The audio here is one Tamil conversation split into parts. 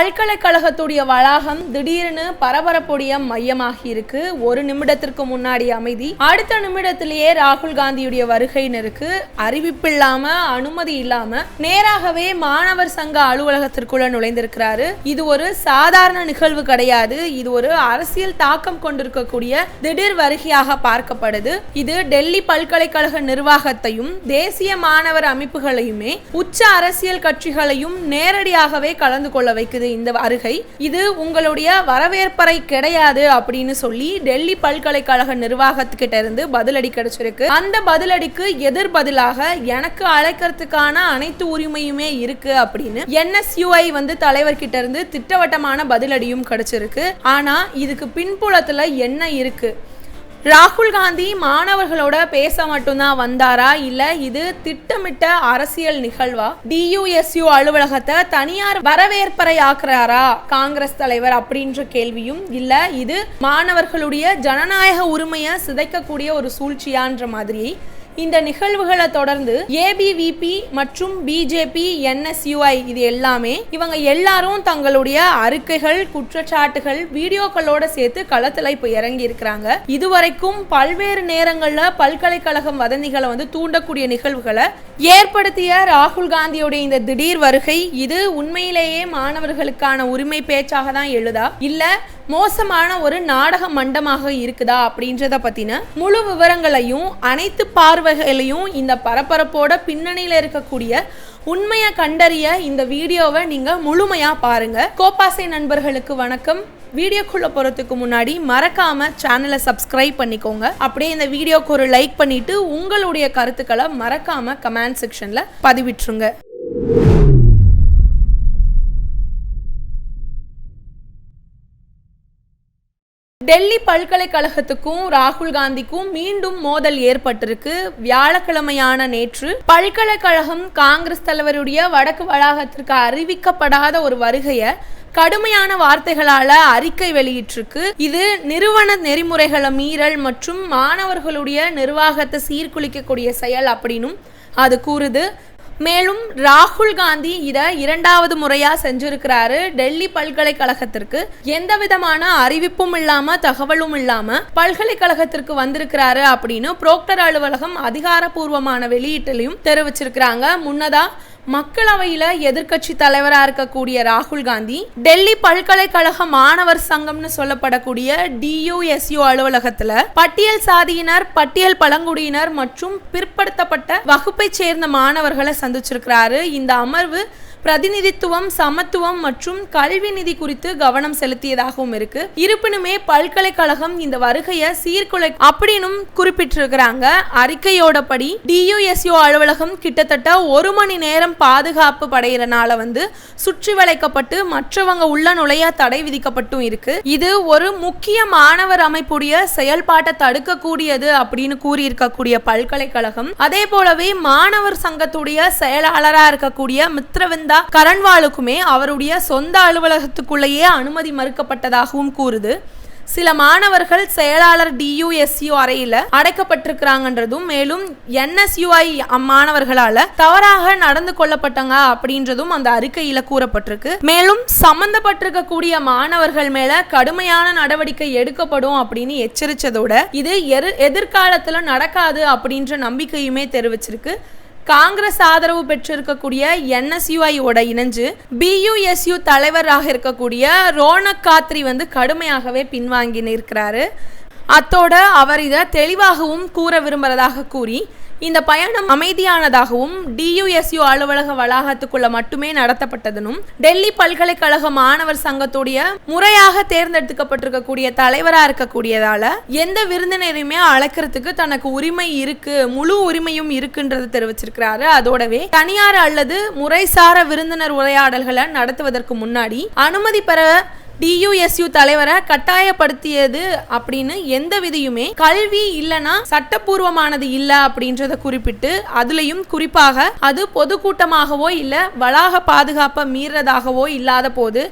பல்கலைக்கழகத்துடைய வளாகம் திடீர்னு பரபரப்புடைய மையமாகி இருக்கு ஒரு நிமிடத்திற்கு முன்னாடி அமைதி அடுத்த நிமிடத்திலேயே ராகுல் காந்தியுடைய வருகைன்னு இருக்கு அறிவிப்பு இல்லாம அனுமதி இல்லாம நேராகவே மாணவர் சங்க அலுவலகத்திற்குள்ள நுழைந்திருக்கிறாரு. இது ஒரு சாதாரண நிகழ்வு கிடையாது. இது ஒரு அரசியல் தாக்கம் கொண்டிருக்கக்கூடிய திடீர் வருகையாக பார்க்கப்படுது. இது டெல்லி பல்கலைக்கழக நிர்வாகத்தையும் தேசிய மாணவர் அமைப்புகளையுமே உச்ச அரசியல் கட்சிகளையும் நேரடியாகவே கலந்து கொள்ள வைக்குது. இந்த வருகை இது உங்களுடைய வரவேற்பறை கிடையாது அப்படின்னு சொல்லி டெல்லி பல்கலைக்கழக நிர்வாகத்துக்கிட்ட இருந்து பதிலடி கிடைச்சிருக்கு. அந்த பதிலடிக்கு எதிர் பதிலாக எனக்கு அழைக்கிறதுக்கான அனைத்து உரிமையுமே இருக்கு அப்படின்னு என்எஸ்யூஐ வந்து தலைவர்கிட்ட இருந்து திட்டவட்டமான பதிலடியும் கிடைச்சிருக்கு. ஆனா இதுக்கு பின்புலத்துல என்ன இருக்கு? ராகுல் காந்தி மாணவர்களோட பேச மட்டும்தான் வந்தாரா? இல்ல இது திட்டமிட்ட அரசியல் நிகழ்வா? டியூஎஸ்யூ அலுவலகத்தை தனியார் வரவேற்பறை ஆக்குறாரா காங்கிரஸ் தலைவர் அப்படின்ற கேள்வியும் இல்ல இது மாணவர்களுடைய ஜனநாயக உரிமையை சிதைக்கக்கூடிய ஒரு சூழ்ச்சியான்ற மாதிரி இந்த நிகழ்வுகளை தொடர்ந்து ஏபிவிபி மற்றும் பிஜேபி என்எஸ்யூஐ இது எல்லாமே இவங்க எல்லாரும் தங்களுடைய அறிக்கைகள் குற்றச்சாட்டுகள் வீடியோக்களோட சேர்த்து களத்துல இப்போ இறங்கி இருக்கிறாங்க இதுவரைக்கும் பல்வேறு நேரங்கள்ல பல்கலைக்கழகம் வதந்திகளை வந்து தூண்டக்கூடிய நிகழ்வுகளை ஏற்படுத்திய ராகுல் காந்தியுடைய இந்த திடீர் வருகை இது உண்மையிலேயே மாணவர்களுக்கான உரிமை பேச்சாக தான் எழுதா? இல்ல மோசமான ஒரு நாடக மண்டமாக இருக்குதா அப்படின்றத பத்தின முழு விவரங்களையும் அனைத்து பார்வைகளையும் இந்த பரபரப்போட பின்னணியில இருக்கக்கூடிய உண்மையை கண்டறிய இந்த வீடியோவை நீங்க முழுமையா பாருங்க. கோப்பாசை நண்பர்களுக்கு வணக்கம். வீடியோக்குள்ளே போகிறதுக்கு முன்னாடி மறக்காம சேனலை சப்ஸ்கிரைப் பண்ணிக்கோங்க. அப்படியே இந்த வீடியோக்கு ஒரு லைக் பண்ணிட்டு உங்களுடைய கருத்துக்களை மறக்காம கமெண்ட் செக்ஷன்ல பதிவிட்டுருங்க. டெல்லி பல்கலைக்கழகத்துக்கும் ராகுல் காந்திக்கும் மீண்டும் மோதல் ஏற்பட்டிருக்கு. வியாழக்கிழமையான நேற்று பல்கலைக்கழகம் காங்கிரஸ் தலைவருடைய வடக்கு வளாகத்திற்கு அறிவிக்கப்படாத ஒரு வருகையை கடுமையான வார்த்தைகளால அறிக்கை வெளியிட்டிருக்கு. இது நிறுவன நெறிமுறைகளை மீறல் மற்றும் மாணவர்களுடைய நிர்வாகத்தை சீர்குலைக்கக்கூடிய செயல் அப்படின்னும் அது கூறுது. மேலும் ராகுல் காந்தி இதை இரண்டாவது முறையாக செஞ்சிருக்கிறாரு. டெல்லி பல்கலைக்கழகத்திற்கு எந்த விதமான அறிவிப்பும் இல்லாம தகவலும் இல்லாம பல்கலைக்கழகத்திற்கு வந்திருக்கிறாரு அப்படின்னு புரோக்டர் அலுவலகம் அதிகாரப்பூர்வமான வெளியீட்டிலையும் தெரிவிச்சிருக்கிறாங்க. முன்னதா மக்களவையில் எதிர்க்கட்சி தலைவராக இருக்கக்கூடிய ராகுல் காந்தி டெல்லி பல்கலைக்கழக மாணவர் சங்கம்னு சொல்லப்படக்கூடிய டியூஎஸ்யூ அலுவலகத்தில் பட்டியல் சாதியினர் பட்டியல் பழங்குடியினர் மற்றும் பிற்படுத்தப்பட்ட வகுப்பை சேர்ந்த மாணவர்களை சந்திச்சிருக்கிறாரு. இந்த அமர்வு பிரதிநிதித்துவம் சமத்துவம் மற்றும் கல்வி நிதி குறித்து கவனம் செலுத்தியதாகவும் இருக்கு. இருப்பினுமே பல்கலைக்கழகம் இந்த வருகையை சீர்குலை அப்படின்னும் குறிப்பிட்டிருக்கிறாங்க. அறிக்கையோட படி டியூஎஸ்யூ அலுவலகம் கிட்டத்தட்ட ஒரு மணி நேரம் பாதுகாப்பு படையிறனால வந்து சுற்றி வளைக்கப்பட்டு மற்றவங்க உள்ள நுழைய தடை விதிக்கப்பட்டும் இருக்கு. இது ஒரு முக்கிய மாணவர் அமைப்புடைய செயல்பாட்டை தடுக்கக்கூடியது அப்படின்னு கூறியிருக்கக்கூடிய பல்கலைக்கழகம். அதே போலவே மாணவர் சங்கத்துடைய செயலாளரா இருக்கக்கூடிய மித்ரவிந்த இருந்தா கரண்வாலுக்குமே அவருடைய சொந்த அலுவலகத்துக்குள்ளேயே அனுமதி மறுக்கப்பட்டதாகவும் கூறுது. சில மாணவர்கள் செயலாளர் டியூஎஸ்யூ அறையில் அடைக்கப்பட்டிருக்கிறாங்கன்றதும் மேலும் என்எஸ்யூஐ மாணவர்களால தவறாக நடந்து கொள்ளப்பட்டாங்க அப்படின்றதும் அந்த அறிக்கையில கூறப்பட்டிருக்கு. மேலும் சம்பந்தப்பட்டிருக்கக்கூடிய மாணவர்கள் மேல கடுமையான நடவடிக்கை எடுக்கப்படும் அப்படின்னு எச்சரித்ததோட இது எதிர்காலத்துல நடக்காது அப்படின்ற நம்பிக்கையுமே தெரிவிச்சிருக்கு. காங்கிரஸ் ஆதரவு பெற்றிருக்கக்கூடிய என்எஸ்யூஐயோட இணைஞ்சு பியூஎஸ்யூ தலைவராக இருக்கக்கூடிய ரோனக் காத்ரி வந்து கடுமையாகவே பின்வாங்கி நிற்கிறாரு. அத்தோட அவர் இதை தெளிவாகவும் கூற விரும்புறதாக கூறி இந்த பயணம் அமைதியானதாகவும் டியூஎஸ்யூ அலுவலக வளாகத்துக்குள்ள மட்டுமே நடத்தப்பட்டதனும் டெல்லி பல்கலைக்கழக மாணவர் சங்கத்துடைய முறையாக தேர்ந்தெடுக்கப்பட்டிருக்கக்கூடிய தலைவராக இருக்கக்கூடியதால எந்த விருந்தினரையுமே அழைக்கிறதுக்கு தனக்கு உரிமை இருக்கு முழு உரிமையும் இருக்குன்றது தெரிவிச்சிருக்கிறாரு. அதோடவே தனியார் அல்லது முறைசார விருந்தினர் உரையாடல்களை நடத்துவதற்கு முன்னாடி அனுமதி பெற டியூஎஸ்யூ தலைவரை கட்டாயப்படுத்தியது அப்படின்னு எந்த விதியுமே கல்வி இல்லைன்னா சட்டப்பூர்வமானது இல்லை அப்படின்றத குறிப்பிட்டு அதுலயும் குறிப்பாக அது பொதுக்கூட்டமாகவோ இல்லை வளாக பாதுகாப்பை மீறதாகவோ இல்லாத போது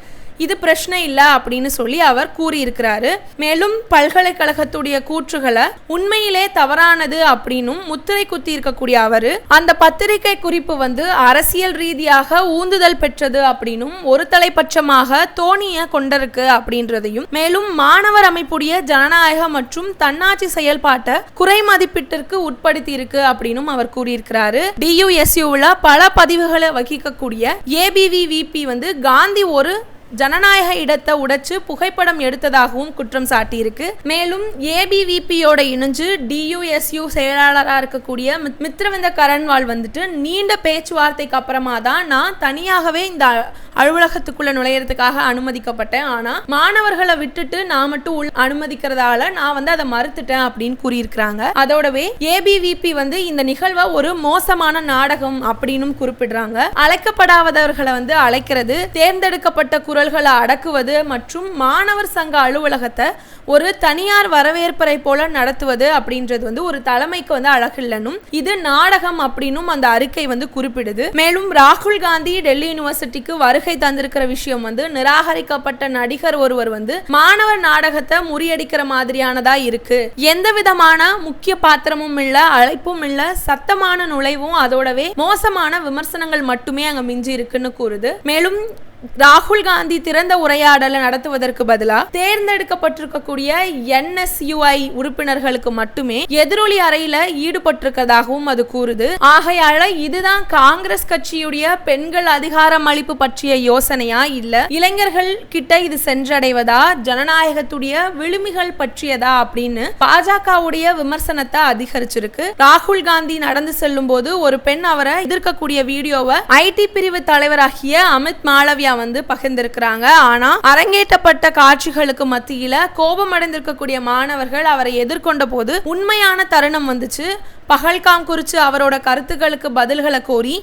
இது பிரச்சனை இல்லை அப்படின்னு சொல்லி அவர் கூறியிருக்கிறாரு. மேலும் பல்கலைக்கழகத்துடைய கூற்றுகளை உண்மையிலே தவறானது அப்படின்னும் முத்திரை குத்தி இருக்கக்கூடிய அவரு அந்த பத்திரிகை குறிப்பு வந்து அரசியல் ரீதியாக ஊந்துதல் பெற்றது அப்படின்னும் ஒரு தலைப்பட்சமாக தோணிய கொண்டிருக்கு அப்படின்றதையும் மேலும் மாணவர் அமைப்புடைய ஜனநாயக மற்றும் தன்னாட்சி செயல்பாட்டை குறை மதிப்பீட்டிற்கு உட்படுத்தி இருக்கு அப்படின்னும் அவர் கூறியிருக்கிறாரு. டியூஎஸ்யூவில் பல பதிவுகளை வகிக்கக்கூடிய ஏபிவிவிபி வந்து காந்தி ஒரு ஜனநாயக இடத்தை உடைச்சு புகைப்படம் எடுத்ததாகவும் குற்றம் சாட்டியிருக்கு. மேலும் ஏபிவிபியோட இணைஞ்சு டியூஎஸ்யூ செயலாளராக இருக்கக்கூடிய மித்ரவிந்த கரண்வால் வந்துட்டு நீண்ட பேச்சுவார்த்தைக்கு அப்புறமா தான் நான் தனியாகவே இந்த அலுவலகத்துக்குள்ள நுழையறதுக்காக அனுமதிக்கப்பட்டேன். ஆனா மாணவர்களை விட்டுட்டு நான் மட்டும் உள் அனுமதிக்கிறதால நான் வந்து அதை மறுத்துட்டேன் அப்படின்னு கூறியிருக்கிறாங்க. அதோடவே ஏபிவிபி வந்து இந்த நிகழ்வை ஒரு மோசமான நாடகம் அப்படின்னு குறிப்பிடுறாங்க. அழைக்கப்படாதவர்களை வந்து அழைக்கிறது தேர்ந்தெடுக்கப்பட்ட குரல்களை அடக்குவது மற்றும் மாணவர் சங்க அலுவலகத்தை ஒரு தனியார் வரவேற்பறை போல நடத்துவது அப்படின்றது வந்து ஒரு தலைமைக்கு வந்து அழகில்லனும் இது நாடகம் அப்படின்னும் அந்த அறிக்கை வந்து குறிப்பிடுது. மேலும் ராகுல் காந்தி டெல்லி யூனிவர்சிட்டிக்கு வருகை தந்திருக்கிற விஷயம் வந்து நிராகரிக்கப்பட்ட நடிகர் ஒருவர் வந்து மாணவர் நாடகத்தை முறியடிக்கிற மாதிரியானதா இருக்கு. எந்த விதமான முக்கிய பாத்திரமும் இல்ல அழைப்பும் இல்ல சத்தமான நுழைவும் அதோடவே மோசமான விமர்சனங்கள் மட்டுமே அங்க மிஞ்சி இருக்குன்னு கூறுது. மேலும் ராகுல் காந்தி திறந்த உரையாடலை நடத்துவதற்கு பதிலா தேர்ந்தெடுக்கப்பட்டிருக்கக்கூடிய என்எஸ்யூஐ உறுப்பினர்களுக்கு மட்டுமே எதிரொலி அறையில ஈடுபட்டிருக்கதாகவும் அது கூறுது. ஆகையால இதுதான் காங்கிரஸ் கட்சியுடைய பெண்கள் அதிகாரம் அளிப்பு பற்றிய யோசனையா இல்ல இளைஞர்கள் கிட்ட இது சென்றடைவதா ஜனநாயகத்துடைய விழுமிகள் பற்றியதா அப்படின்னு பாஜகவுடைய விமர்சனத்தை அதிகரிச்சிருக்கு. ராகுல் காந்தி நடந்து செல்லும் போது ஒரு பெண் அவரை எதிர்க்கக்கூடிய வீடியோவை ஐடி பிரிவு தலைவராகிய அமித் மாளவியா வந்து பகிர்ந்திருக்கிறாங்க. ஆனா அரங்கேற்றப்பட்ட காட்சிகளுக்கு மத்தியில கோபமடைந்திருக்கக்கூடிய மாணவர்கள் அவரை எதிர்கொண்ட போது உண்மையான தருணம் வந்துச்சு. பகல்காம் குறித்து அவரோட கருத்துக்களுக்கு பதில்களை கோரி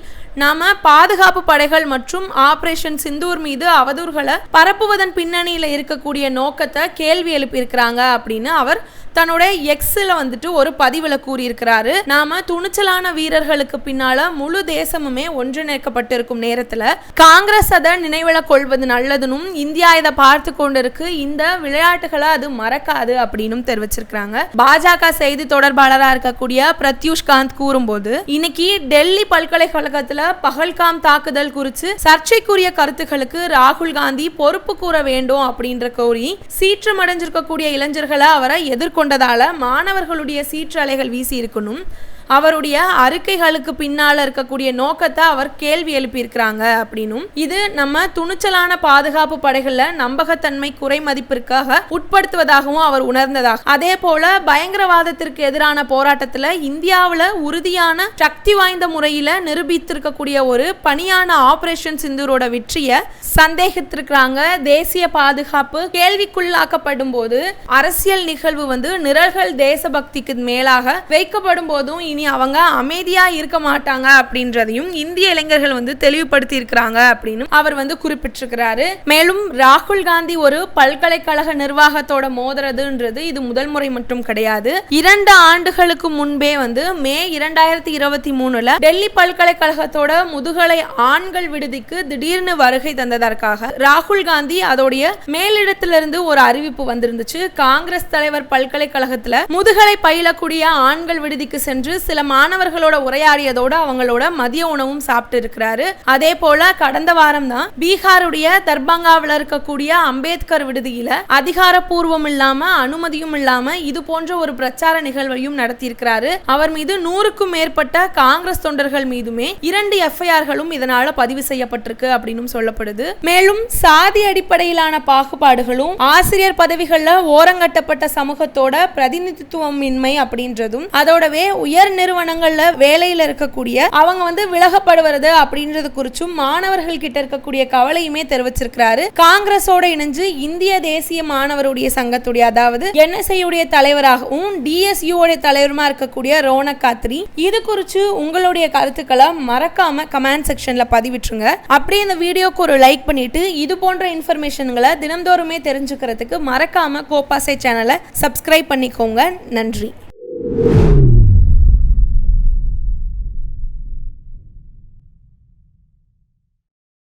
நாம பாதுகாப்பு படைகள் மற்றும் ஆபரேஷன் சிந்தூர் மீது அவதூறுகளை பரப்புவதன் பின்னணியில இருக்கக்கூடிய நோக்கத்தை கேள்வி எழுப்பியிருக்கிறாங்க அப்படின்னு அவர் தன்னுடைய எக்ஸில் வந்துட்டு ஒரு பதிவில் கூறியிருக்கிறாரு. நாம துணிச்சலான வீரர்களுக்கு பின்னால முழு தேசமுமே ஒன்றிணைக்கப்பட்டிருக்கும் நேரத்துல காங்கிரஸ் அதை நினைவில கொள்வது நல்லதுனும் இந்தியா இதை பார்த்து கொண்டிருக்கு. இந்த விளையாட்டுகளை அது மறக்காது அப்படின்னு தெரிவிச்சிருக்கிறாங்க. பாஜக செய்தி தொடர்பாளராக இருக்கக்கூடிய பிரத்யூஷ் காந்த் கூறும்போது இன்னைக்கு டெல்லி பல்கலைக்கழகத்துல பகல்காம் தாக்குதல் குறித்து சர்ச்சைக்குரிய கருத்துக்களுக்கு ராகுல் காந்தி பொறுப்பு கூற வேண்டும் அப்படின்ற கோரி சீற்றமடைஞ்சிருக்கக்கூடிய இளைஞர்களை அவரை கொண்டதால மாணவர்களுடைய சீற்று அலைகள் வீசி இருக்கணும். அவருடைய அறிக்கைகளுக்கு பின்னால இருக்கக்கூடிய நோக்கத்தை அவர் கேள்வி எழுப்பியிருக்கிறாங்க அப்படின்னும். இது நம்ம துணிச்சலான பாதுகாப்பு படைகள்ல நம்பகத்தன்மை குறை மதிப்பிற்காக உட்படுத்துவதாகவும் அவர் உணர்ந்ததாக. அதே போல பயங்கரவாதத்திற்கு எதிரான போராட்டத்துல இந்தியாவில் உறுதியான சக்தி வாய்ந்த முறையில நிரூபித்திருக்கக்கூடிய ஒரு பணியான ஆபரேஷன் சிந்தூரோட வெற்றியை சந்தேகித்திருக்கிறாங்க. தேசிய பாதுகாப்பு கேள்விக்குள்ளாக்கப்படும் போது அரசியல் நிகழ்வு வந்து நிரல்கள் தேசபக்திக்கு மேலாக வைக்கப்படும் போதும் இனி அவங்க அமைதியா இருக்க மாட்டாங்க அப்படின்றதையும் இந்திய இளைஞர்கள் வந்து தெளிவுபடுத்தி இருக்கிறாங்க அப்படின்னு அவர் வந்து குறிப்பிட்டிருக்கிறாரு. மேலும் ராகுல் காந்தி ஒரு பல்கலைக்கழக நிர்வாகத்தோட மோதுறதுன்றது இது முதல் முறை மட்டும் கிடையாது. இரண்டு ஆண்டுகளுக்கு முன்பே வந்து மே இரண்டாயிரத்தி இருபத்தி மூணுல டெல்லி பல்கலைக்கழகத்தோட முதுகலை ஆண்கள் விடுதிக்கு திடீர்னு வருகை தந்ததற்காக ராகுல் காந்தி அதோடைய மேலிடத்திலிருந்து ஒரு அறிவிப்பு வந்திருந்துச்சு. காங்கிரஸ் தலைவர் பல்கலைக்கழகத்துல முதுகலை பயிலக்கூடிய ஆண்கள் விடுதிக்கு சென்று சில மாணவர்களோட உரையாடியதோடு அவங்களோட மதிய உணவும் சாப்பிட்டு இருக்கிறாரு அதே போல கடந்த வாரம் தான் பீகாருடைய தர்பங்காவில் இருக்கக்கூடிய அம்பேத்கர் விடுதியில அதிகாரப்பூர்வம் இல்லாம அனுமதியும் இல்லாம இது போன்ற ஒரு பிரச்சார நிகழ்வையும் நடத்தியிருக்கிறாரு. அவர் மீது நூறுக்கும் மேற்பட்ட காங்கிரஸ் தொண்டர்கள் மீதுமே இரண்டு எஃப்ஐஆர்களும் இதனால பதிவு செய்யப்பட்டிருக்கு அப்படின்னு சொல்லப்படுது. மேலும் சாதி அடிப்படையிலான பாகுபாடுகளும் ஆசிரியர் பதவிகளில் ஓரங்கட்டப்பட்ட சமூகத்தோட பிரதிநிதித்துவம் இன்மை அப்படின்றதும் அதோடவே உயர் நிறுவனங்களில் வேலையில் இருக்கக்கூடிய அவங்க வந்து விலகப்படுவது அப்படின்றது குறிச்சும் மாணவர்கள் கிட்ட இருக்கக்கூடிய கவலையுமே தெரிவிச்சிருக்கிறாரு. காங்கிரஸோட இணைஞ்சு இந்திய தேசிய மாணவருடைய சங்கத்துடைய அதாவது என்எஸ்ஐயுடைய தலைவராகவும் டிஎஸ்யூ உடைய தலைவருமா இருக்கக்கூடிய ரோனக் காத்ரி இது குறித்து உங்களுடைய கருத்துக்களை மறக்காம கமெண்ட் செக்ஷன்ல பதிவிட்டுருங்க. அப்படியே இந்த வீடியோக்கு ஒரு லைக் பண்ணிட்டு இது போன்ற இன்ஃபர்மேஷன்களை தினந்தோறுமே தெரிஞ்சுக்கிறதுக்கு மறக்காம கோபாசை சேனலை சப்ஸ்கிரைப் பண்ணிக்கோங்க. நன்றி.